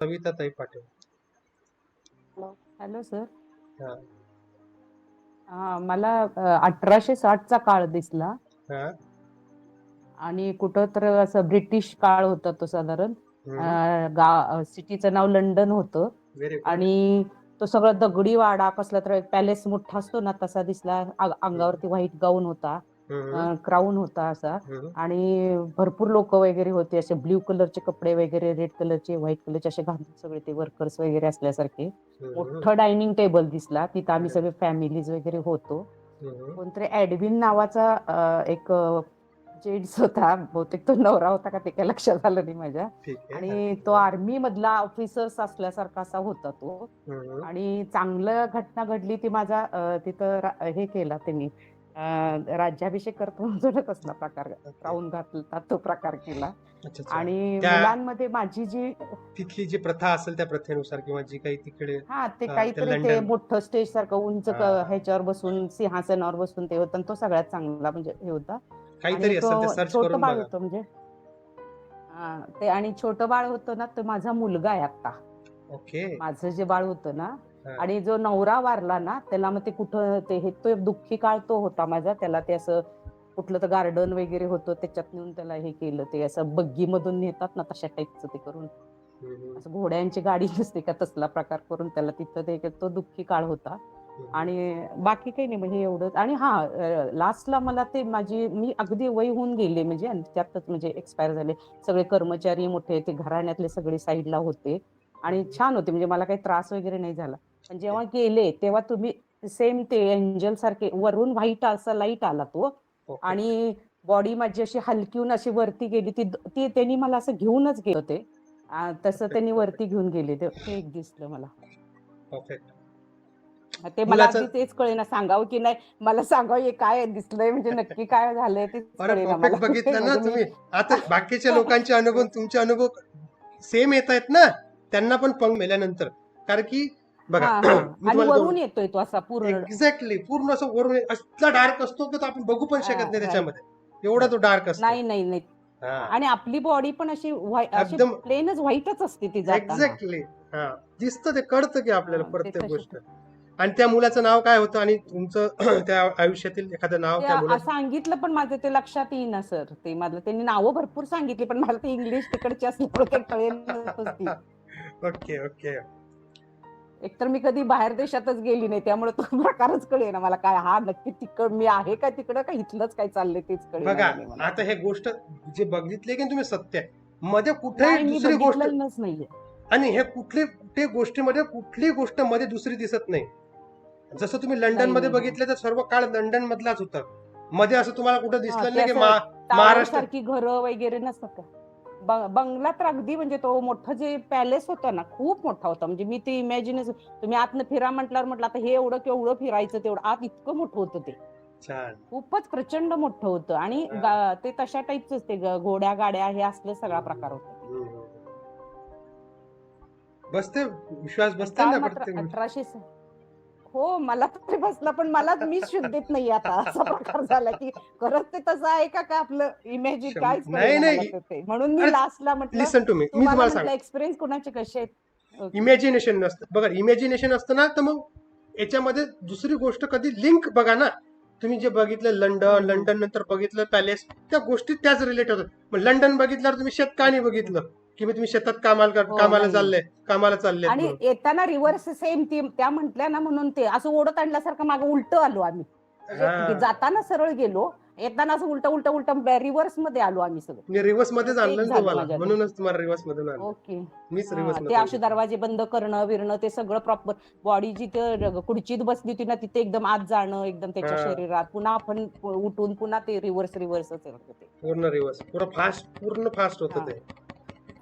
सविताताई Patil. Hello sir. हा. हा मला अठराशे साठचा काळ दिसला. हा. आणि कुठं तर असं ब्रिटिश काळ होता तो साधारण. अं, गा सिटीचं नाव लंडन होतं. व्हेरी आणि तो सगळा दगडी वाडा कसला तर पॅलेस मोठा असतो ना तसा दिसला. आ- अंगावरती व्हाईट गाऊन होता. क्राऊन होता असा. आणि भरपूर लोक वगैरे होते असे ब्ल्यू कलरचे कपडे वगैरे रेड कलरचे व्हाईट कलरचे असे घालून सगळे ते वर्कर्स वगैरे असल्यासारखे. मोठं डायनिंग टेबल दिसला. तिथं आम्ही सगळे फॅमिलीज वगैरे होतो. कोणतरी ऍडविन नावाचा एक जेंट्स होता. बहुतेक तो नवरा होता का ते काय लक्षात आलं नाही माझ्या. आणि तो आर्मी मधला ऑफिसर्स असल्यासारखा असा होता तो. आणि चांगलं घटना घडली ती माझा तिथं हे केला त्यांनी. राज्याभिषेक करतो म्हणतो ना कसला प्रकार राहून घातला तो प्रकार केला. आणि मुलांमध्ये माझी जी तिथली जी प्रथा असेल त्या प्रथेनुसार किंवा जी काही तिकडे हा ते काहीतरी ते मोठं स्टेज सारखं उंच. ह्याच्यावर बसून सिंहासनावर बसून ते होतं तो सगळ्यात चांगला म्हणजे हे होता. काहीतरी छोटं बाळ होतं म्हणजे. ते आणि छोटं बाळ होतं ना तो माझा मुलगा आहे आता ओके. माझं जे बाळ होतं ना. आणि जो नवरा वारला ना त्याला मग ते कुठं ते हे तो दुःखी काळ तो होता माझा. त्याला ते असं कुठलं तर गार्डन वगैरे होतं त्याच्यात नेऊन त्याला हे केलं. ते असं बग्गी मधून नेतात ना तशा टाईपचं ते करून. असं घोड्यांची गाडी नसते का तसला प्रकार करून त्याला तिथं ते तो दुःखी काळ होता. आणि बाकी काही नाही म्हणजे एवढंच. आणि हा लास्टला मला ते माझी मी अगदी वय होऊन गेले म्हणजे आणि त्यातच म्हणजे एक्सपायर झाले. सगळे कर्मचारी मोठे ते घराण्यातले सगळे साईडला होते. आणि छान होते म्हणजे मला काही त्रास वगैरे नाही झाला. पण जेव्हा गेले तेव्हा तुम्ही सेम ते एंजल सारखे वरून व्हाईट असा लाइट आला तो. आणि बॉडी माझी अशी हलकीहून अशी वरती गेली. ती ती त्यांनी मला असं घेऊनच गेलं ते आ, तसं त्यांनी वरती घेऊन गेले. ते ते एक दिसलं मला. ते मला अगदी तेच कळेना. सांगावं की नाही? मला सांगावं हे काय दिसलंय? म्हणजे नक्की काय झालंय मला. बघितलं ना तुम्ही. आता बाकीच्या लोकांचे अनुभव तुमचे अनुभव सेम येत आहेत ना? त्यांना पण पंग मेल्यानंतर. कारण की बघा हा, मी. आणि तुम्हाला वरून येतोय तो असा पूर्ण एक्झॅक्टली पूर्ण असं वरून असला डार्क असतो की तो आपण बघू पण शकत हा, नाही हा. त्याच्यामध्ये. एवढा तो डार्क असतो. नाही नाही नाही. आणि आपली बॉडी पण अशी एकदम- प्लेनच व्हाईटच असते ती जाताना. एक्झॅक्टली हा. दिसतं ते कळतं की आपल्याला हा, ते प्रत्येक गोष्ट. आणि त्या मुलाचं नाव काय होतं आणि तुमचं त्या आयुष्यातील एखादं नाव त्या ते मुलाचं? सांगितलं पण माझं ते लक्षात येईना सर. ते मला त्यांनी नावं भरपूर सांगितली पण मला ते इंग्लिश तिकडची असल्यामुळे कळेल ओके ओके. एकतर मी कधी बाहेर देशातच गेली नाही त्यामुळे तो प्रकारच कळेना मला काय हा नक्की तिकड मी आहे का तिकडं का इथलंच काय चाललंय तेच कळेना बघा. आता हे गोष्ट जे बघितले की तुम्ही सत्यमध्ये कुठेही मी दुसरी गोष्ट नाहीये आणि हे कुठली कुठे गोष्टीमध्ये कुठली गोष्टमध्ये दुसरी दिसत नाही जसं तुम्ही लंडनमध्ये. बघितलं तर सर्व काळ लंडन मधलाच होता मध्ये असं तुम्हाला कुठं दिसलं नाही की महाराष्ट्र सारखी घरं वगैरे नसतात बंगला तर अगदी म्हणजे तो मोठं जे पॅलेस होता ना खूप मोठा होता म्हणजे मी ते इमॅजिनच तुम्ही आतनं फिरा म्हटल्यावर म्हटलं आता हे एवढं केवढं फिरायचं तेवढं आत इतकं मोठं होतं ते खूपच प्रचंड मोठं होतं आणि हा. ते तशा टाईपच ते घोड्या गाड्या हे असलं सगळा प्रकार होता हम्म. बसते विश्वास बसते प्रत्येक गोष्टी. अठराशे हो मला तरी बसला पण मला मी शुद्धीत नाही आता. असा प्रकार झाला की खरंच ते तसं आहे का का आपलं इमॅजिन शं- कायच नाही. म्हणून मी लास्टला म्हटलं एक्सपिरियन्स कोणाचे कसे आहेत. इमॅजिनेशन नसतं. बघा इमॅजिनेशन असतं ना तर मग याच्यामध्ये दुसरी गोष्ट कधी लिंक बघा ना. तुम्ही जे बघितलं लंडन. लंडन नंतर बघितलं पॅलेस त्या गोष्टी त्याच रिलेट होतात. मग लंडन बघितल्यावर तुम्ही शेत का नाही बघितलं. की मी तुम्ही शेतात कामाला हो, कामाला नाही. चालले कामाला चालले आणि येताना रिव्हर्स सेम ती त्या म्हटल्या ना म्हणून ते असं ओढत आणल्यासारखं मागे उलट आलो आम्ही. म्हणजे. जाताना सरळ गेलो येताना असं उलट उलट उलट रिव्हर्समध्ये आलो आम्ही सगळं. मी रिव्हर्स मध्येच आणलं ना झालं तुम्हाला? म्हणूनच तुम्हाला रिव्हर्स आणलं. ओके. मीच रिव्हर्स ते मध्ये असे दरवाजे बंद करणं विरणं ते सगळं प्रॉपर बॉडी जिथे खुर्चीत बसली होती ना तिथे एकदम आत जाणं एकदम त्याच्या हा. शरीरात. पुन्हा आपण उठून पुन्हा ते रिव्हर्स रिव्हर्सच होते पूर्ण रिव्हर्स पूर्ण फास्ट पूर्ण फास्ट होतं. ते.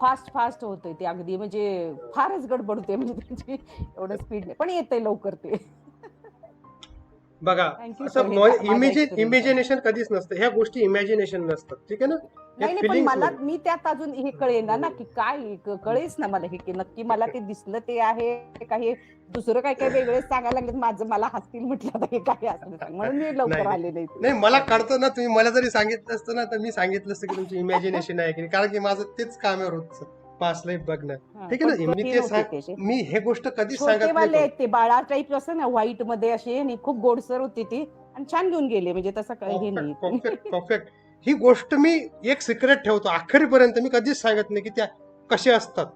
फास्ट फास्ट होतंय ते अगदी म्हणजे फारच गडबड होते म्हणजे त्याची एवढं स्पीड नाही पण येतंय लवकर ते. बघा असं. इमॅजिनेशन कधीच नसतं. ह्या गोष्टी इमॅजिनेशन नसतात. ठीक आहे ना? नाही नाही, पण feelings मला. मी त्यात अजून हे कळेना ना की काय क- कळेच ना मला हे की नक्की मला ते दिसलं ते आहे काही दुसरं काय काय वेगळेच सांगायला लागले माझं मला हसतील म्हटलं आता हे काय असलं सांग म्हणून मी लवकर नाही. आले नाही नाही मला कळतं ना तुम्ही मला जरी सांगितलं असतं ना तर मी सांगितलं असतं की तुमची इमॅजिनेशन आहे की नाही. कारण की माझं तेच काम आहे रोजचं पास लाईफ बघणं हा, ठीक आहे ना? पण मी कठीण ते होते सांग- त्याचे. मी हे गोष्ट कधी सांगत नाही आहेत ते बाळा टाईप असतं ना व्हाईटमध्ये अशी आणि खूप गोडसर होती ती आणि छान घेऊन गेले म्हणजे तसं काही हे नाही परफेक्ट परफेक्ट ही गोष्ट मी एक सिक्रेट ठेवतो. अखेरपर्यंत मी कधीच सांगत नाही की त्या कशा असतात.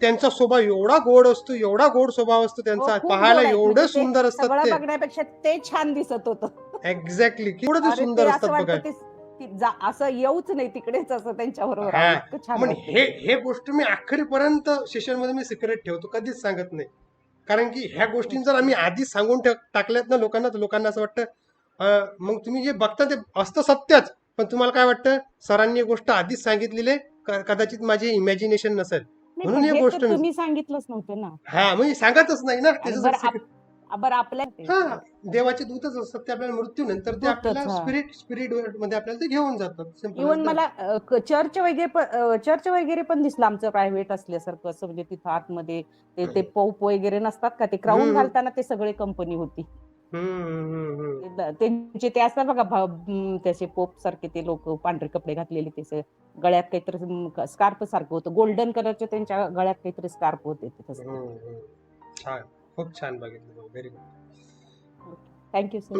त्यांचा स्वभाव एवढा गोड असतो एवढा गोड स्वभाव असतो हो, त्यांचा खूप पाहायला. एवढं म्हणजे सुंदर असतात ते. बघण्यापेक्षा ते छान दिसत होतं. एक्झॅक्टली केवढं ते सुंदर असतात असं बघा. असं येऊच नाही तिकडेच असं त्यांच्या बरोबर हा. हे. हे गोष्ट मी अखेरपर्यंत सेशनमध्ये मी सिक्रेट ठेवतो. कधीच सांगत नाही. कारण की ह्या गोष्टी जर आम्ही आधीच सांगून टाकल्यात ना लोकांना तर लोकांना असं वाटतं मग तुम्ही जे बघता ते असतं सत्यच. पण तुम्हाला काय वाटतं? सरांनी गोष्ट आधीच सांगितलेली कदाचित माझे इमॅजिनेशन नसेल. म्हणून हे गोष्ट तुम्ही सांगितलंच नव्हतं ना. हा म्हणजे सांगतच नाही ना बरं आपल्या हा देवाचे दूतच असतात ते आपल्याला मृत्यू नंतर ते आपल्याला. स्पिरिट स्पिरिटमध्ये आपल्याला ते घेऊन जातात that. मला चर्च वगैरे चर्च वगैरे पण दिसलं आमचं प्रायव्हेट असल्यासारखं असं म्हणजे तिथं आतमध्ये ते पोप वगैरे नसतात का? ते क्राऊन. घालताना ते सगळे कंपनी होती. हम्म. ते त्यांचे ते असतात बघा भ- त्याचे पोप सारखे ते लोक पांढरे कपडे घातलेले त्याचे गळ्यात काहीतरी स्कार्प सारखं होतं. गोल्डन कलरचे त्यांच्या गळ्यात काहीतरी स्कार्प होते हम्म, हम्म. छान. खूप छान बघितलं व्हेरी गुड थँक्यू सर